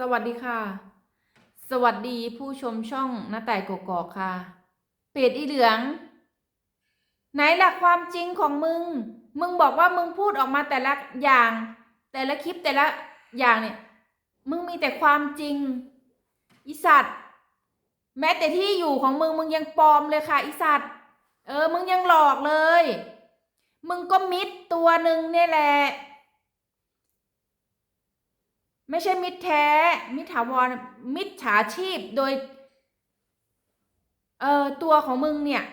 สวัสดีค่ะ สวัสดีผู้ชมช่องน้าแต่กกอกค่ะ เป็ดอีเหลือง ไหนหลักความจริงของมึง มึงบอกว่ามึงพูดออกมาแต่ละอย่าง แต่ละคลิปแต่ละอย่างเนี่ย มึงมีแต่ความจริงอีสัตว์แม้แต่ที่อยู่ของมึงมึงยังปลอมเลยค่ะอีสัตว์เออ มึงยังหลอกเลย มึงก็มิดตัวหนึ่งเนี่ยแหละ ไม่ใช่มิตรแท้ มิตรถาวร มิตรฉาชีพโดย เอ่อตัวของมึงเนี่ย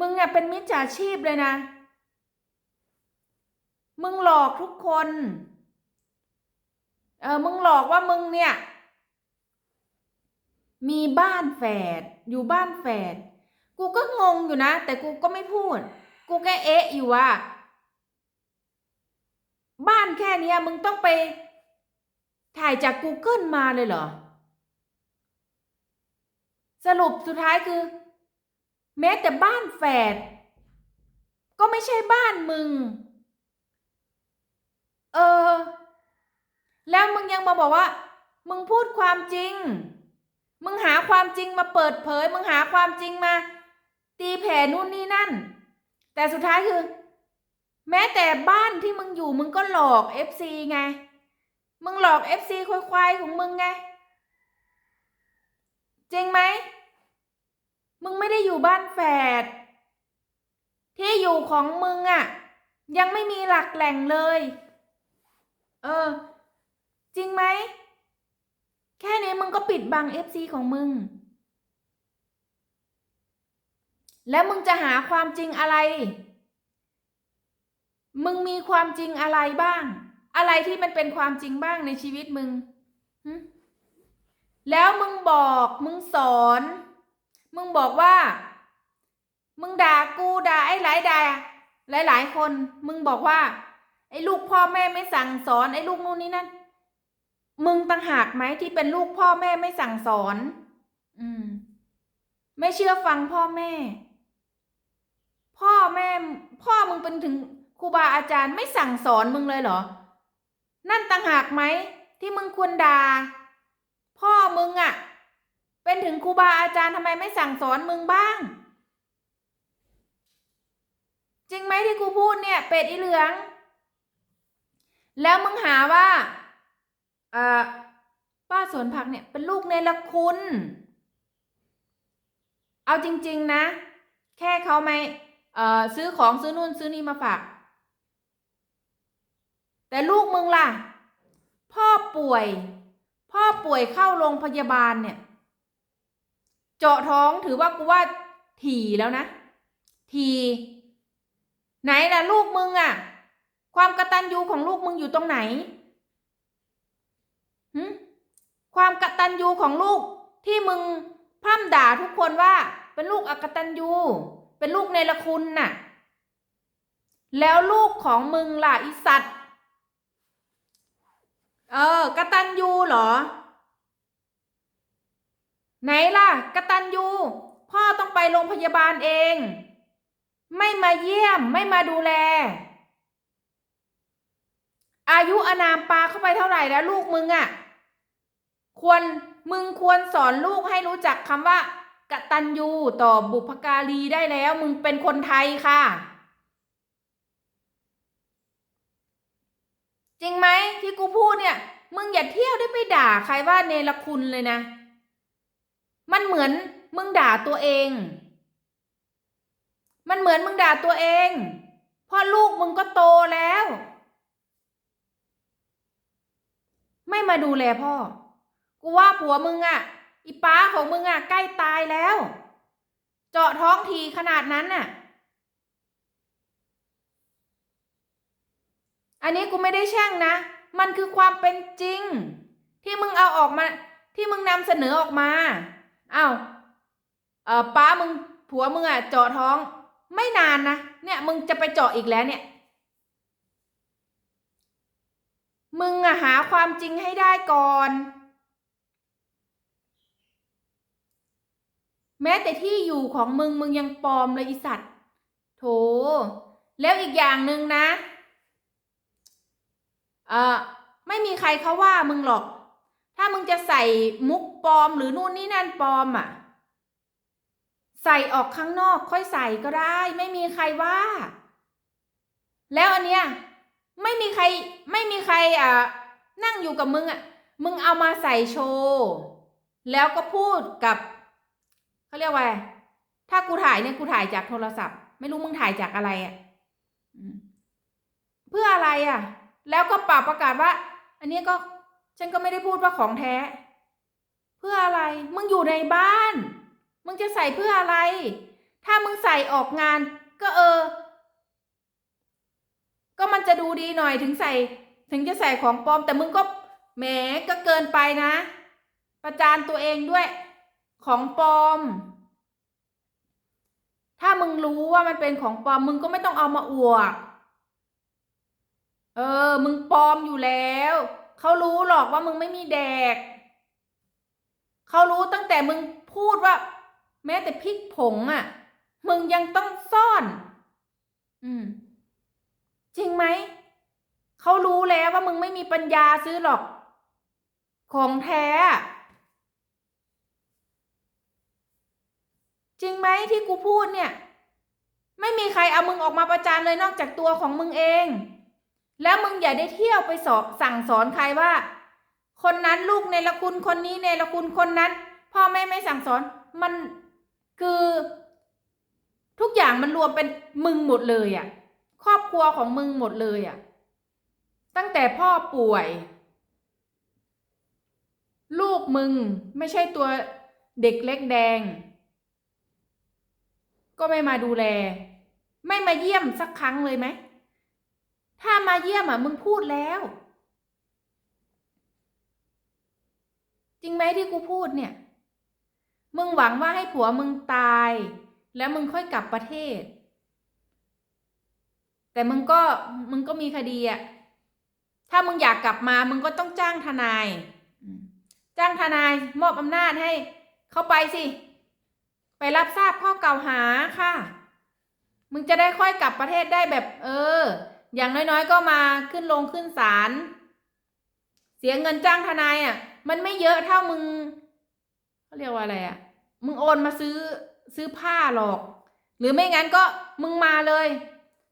มึงอะเป็นมิจฉาชีพเลยนะ มึงหลอกทุกคน เออมึงหลอกว่ามึงเนี่ย มีบ้านแฝดอยู่บ้านแฝดกูก็งงอยู่นะ แต่กูก็ไม่พูด กูแค่เอ๊ะอยู่ว่า บ้านแค่เนี้ยมึงต้องไป ถ่ายจาก Google มาเลยเหรอ สรุปสุดท้ายคือ แม้แต่บ้านแฝดก็ไม่ใช่บ้านมึง เออ แล้วมึงยังมาบอกว่า มึงพูดความจริง มึงหาความจริงมาเปิดเผย มึงหาความจริงมา ตีแผ่นู่นนี่นั่น แต่สุดท้ายคือ แม้แต่บ้านที่มึงอยู่มึงก็หลอก FC ไง มึงหลอก FC ควายๆของมึงไง จริงไหม มึงไม่ได้อยู่บ้านแฝด ที่อยู่ของมึงอะ่ะ ยังไม่มีหลักแหล่งเลย เออ จริงไหม แค่นี้มึงก็ปิดบัง FC ของมึง แล้วมึงจะหาความจริงอะไร มึงมีความจริงอะไรบ้าง อะไรที่มันเป็นความจริงบ้างในชีวิตมึงแล้วมึงบอกมึงสอน มึงบอกว่า มึงด่ากูด่าไอ้หลายด่าหลายหลายคน มึงบอกว่า ไอ้ลูกพ่อแม่ไม่สั่งสอน ไอ้ลูกนู่นนี่นั่นมึงต่างหากไหมที่เป็นลูกพ่อแม่ไม่สั่งสอน อืม ไม่เชื่อฟังพ่อแม่ พ่อแม่ พ่อมึงเป็นถึง ครูบาอาจารย์ไม่สั่งสอนมึงเลยเหรอ นั่นต่างหากไหมที่มึงควรด่าพ่อมึงอะ่ะ เป็นถึงครูบาอาจารย์ทำไมไม่สั่งสอนมึงบ้าง จริงไหมที่กูพูดเนี่ย เป็ดอีเหลือง แล้วมึงหาว่าเออป้าสวนผักเนี่ยเป็นลูกเนรคุณ เอาจริง ๆ นะ แค่เขาไม่เออซื้อของซื้อนู่นซื้อนี่มาฝาก แต่ลูกมึงล่ะ พ่อป่วย พ่อป่วยเข้าโรงพยาบาลเนี่ย เจาะท้องถือว่ากูว่าถี่แล้วนะ ทีไหนล่ะลูกมึงอะความกระตันยูของลูกมึงอยู่ตรงไหนหึความกระตันยูของลูกที่มึงพร่ำด่าทุกคนว่า เป็นลูกอกตันยูเป็นลูกเนรคุณน่ะ แล้วลูกของมึงล่ะอีสัตว์ เออกตันยูเหรอ ไหนล่ะกตันยูพ่อต้องไปโรงพยาบาลเอง ไม่มาเยี่ยมไม่มาดูแล อายุอนามปาเข้าไปเท่าไหร่แล้วลูกมึงอะ่ะ ควรมึงควรสอนลูกให้รู้จักคำว่ากตัญญูต่อบุพการีได้แล้ว มึงเป็นคนไทยค่ะ จริงไหมที่กูพูดเนี่ย มึงอย่าเที่ยวได้ไปด่าใครว่าเนรคุณเลยนะ มันเหมือนมึงด่าตัวเอง มันเหมือนมึงด่าตัวเองพราะลูกมึงก็โตแล้ว ไม่มาดูแลพ่อ กูว่าผัวมึงอะ่ะ อีป้าของมึงอะ่ะใกล้ตายแล้ว เจาะท้องทีขนาดนั้นน่ะ อันนี้กูไม่ได้แช่งนะ มันคือความเป็นจริง ที่มึงเอาออกมา ที่มึงนำเสนอออกมาอ้าวเออป้ามึงผัวมึงอะเจาะท้อง ไม่นานนะเนี่ยมึงจะไปเจาะอีกแล้วเนี่ย มึงอะหาความจริงให้ได้ก่อน แม้แต่ที่อยู่ของมึงมึงยังปลอมเลยอีสัตว์โถแล้วอีกอย่างหนึ่งนะ เออไม่มีใครเขาว่ามึงหรอก ถ้ามึงจะใส่มุกปลอมหรือนู่นนี่นั่นปลอมอะ ใส่ออกข้างนอกค่อยใส่ก็ได้ ไม่มีใครว่า แล้วอันเนี้ยไม่มีใครไม่มีใครอะนั่งอยู่กับมึงอะ มึงเอามาใส่โชว์แล้วก็พูดกับเขาเรียกว่าอะไรถ้ากูถ่ายเนี่ยกูถ่ายจากโทรศัพท์ ไม่รู้มึงถ่ายจากอะไรอะเพื่ออะไรอะ แล้วก็ปรับประกาศว่า อันนี้ก็ฉันก็ไม่ได้พูดว่าของแท้ เพื่ออะไร มึงอยู่ในบ้าน มึงจะใส่เพื่ออะไร ถ้ามึงใส่ออกงาน ก็เออ ก็มันจะดูดีหน่อยถึงใส่ ถึงจะใส่ของปลอม แต่มึงก็แหมก็เกินไปนะ ประจานตัวเองด้วย ของปลอม ถ้ามึงรู้ว่ามันเป็นของปลอม มึงก็ไม่ต้องเอามาอวด เออ มึงปลอมอยู่แล้ว เขารู้หรอกว่ามึงไม่มีแดก เขารู้ตั้งแต่มึงพูดว่า แม้แต่พริกผงอะ่ะ มึงยังต้องซ่อน อืม จริงไหม เขารู้แล้วว่ามึงไม่มีปัญญาซื้อหรอก ของแท้ จริงไหมที่กูพูดเนี่ย ไม่มีใครเอามึงออกมาประจานเลยนอกจากตัวของมึงเอง แล้วมึงอย่าได้เที่ยวไปสอบสั่งสอนใครว่า คนนั้นลูกในละคุณคนนี้ในละคุณคนนั้น พ่อแม่ไม่สั่งสอนมันคือ ทุกอย่างมันรวมเป็นมึงหมดเลยอะ่ะ ครอบครัวของมึงหมดเลยอะ่ะ ตั้งแต่พ่อป่วย ลูกมึงไม่ใช่ตัวเด็กเล็กแดง ก็ไม่มาดูแล ไม่มาเยี่ยมสักครั้งเลยไหม ถ้ามาเยี่ยมอะมึงพูดแล้ว จริงไหมที่กูพูดเนี่ย มึงหวังว่าให้ผัวมึงตาย แล้วมึงค่อยกลับประเทศ แต่มึงก็มึงก็มีคดีอะถ้ามึงอยากกลับมา มึงก็ต้องจ้างทนาย จ้างทนายมอบอำนาจให้ เขาไปสิ ไปรับทราบข้อกล่าวหาค่ะ มึงจะได้ค่อยกลับประเทศได้แบบ เออ อย่างน้อยๆ ก็มาขึ้นลงขึ้นศาลเสียเงินจ้างทนายอะ มันไม่เยอะเท่ามึงเขาเรียกว่าอะไรอะ มึงโอนมาซื้อซื้อผ้าหรอก หรือไม่งั้นก็มึงมาเลย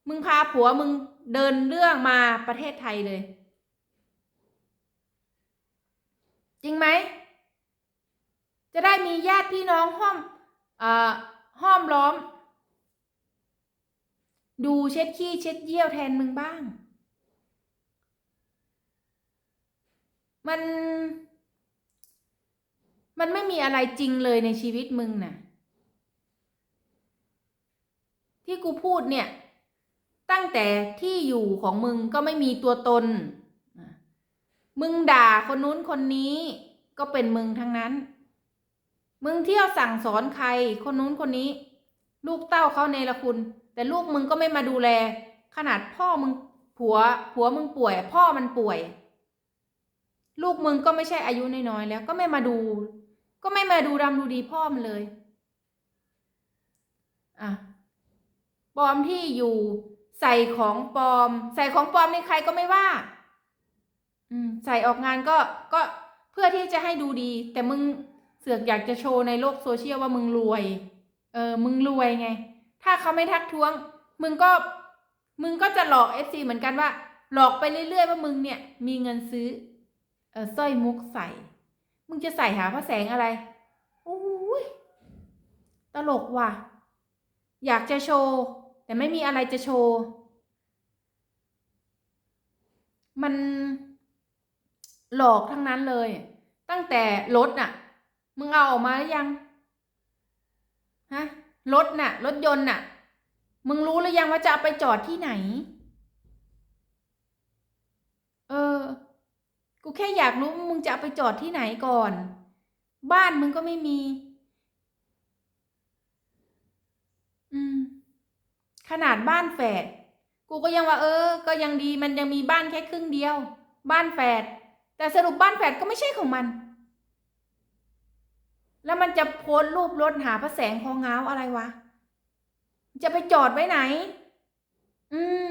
มึงพาผัวมึงเดินเรื่องมาประเทศไทยเลย จริงไหม จะได้มีญาติพี่น้องห้อมอ่าห้อมล้อม ดูเช็ดขี้เช็ดเยี่ยวแทนมึงบ้าง มัน มันไม่มีอะไรจริงเลยในชีวิตมึงน่ะ ที่กูพูดเนี่ย ตั้งแต่ที่อยู่ของมึงก็ไม่มีตัวตน มึงด่าคนนู้นคนนี้ก็เป็นมึงทั้งนั้น มึงเที่ยวสั่งสอนใครคนนู้นคนนี้ ลูกเต้าเขาเนรคุณ แต่ลูกมึงก็ไม่มาดูแล ขนาดพ่อมึงผัวผัวมึงป่วย พ่อมันป่วย ลูกมึงก็ไม่ใช่อายุน้อยๆแล้ว ก็ไม่มาดู ก็ไม่มาดูดำดูดีพ่อมันเลยอะปลอมที่อยู่ใส่ของปลอม ใส่ของปลอมในใครก็ไม่ว่า อืม ใส่ออกงานก็ก็เพื่อที่จะให้ดูดี แต่มึงเสือกอยากจะโชว์ในโลกโซเชียลว่ามึงรวย เออ มึงรวยไง ถ้าเขาไม่ทักท้วง มึงก็มึงก็จะหลอกเอฟซีเหมือนกันว่า หลอกไปเรื่อยๆว่ามึงเนี่ย มีเงินซื้อเออสร้อยมุกใส่ มึงจะใส่หาพระแสงอะไรโอ้ยตลกว่ะ อยากจะโชว์ แต่ไม่มีอะไรจะโชว์ มันหลอกทั้งนั้นเลย ตั้งแต่รถน่ะ มึงเอาออกมาหรือยัง ฮะ รถน่ะ รถยนต์น่ะ มึงรู้หรือยังว่าจะเอาไปจอดที่ไหน เออ กูแค่อยากรู้มึงจะเอาไปจอดที่ไหนก่อน บ้านมึงก็ไม่มี อืม ขนาดบ้านแฝด กูก็ยังว่า เออ ก็ยังดีมันยังมีบ้านแค่ครึ่งเดียว บ้านแฝด แต่สรุปบ้านแฝดก็ไม่ใช่ของมัน แล้วมันจะโพสรูปรถหาพระแสงพองเงาอะไรวะ จะไปจอดไว้ไหน อืม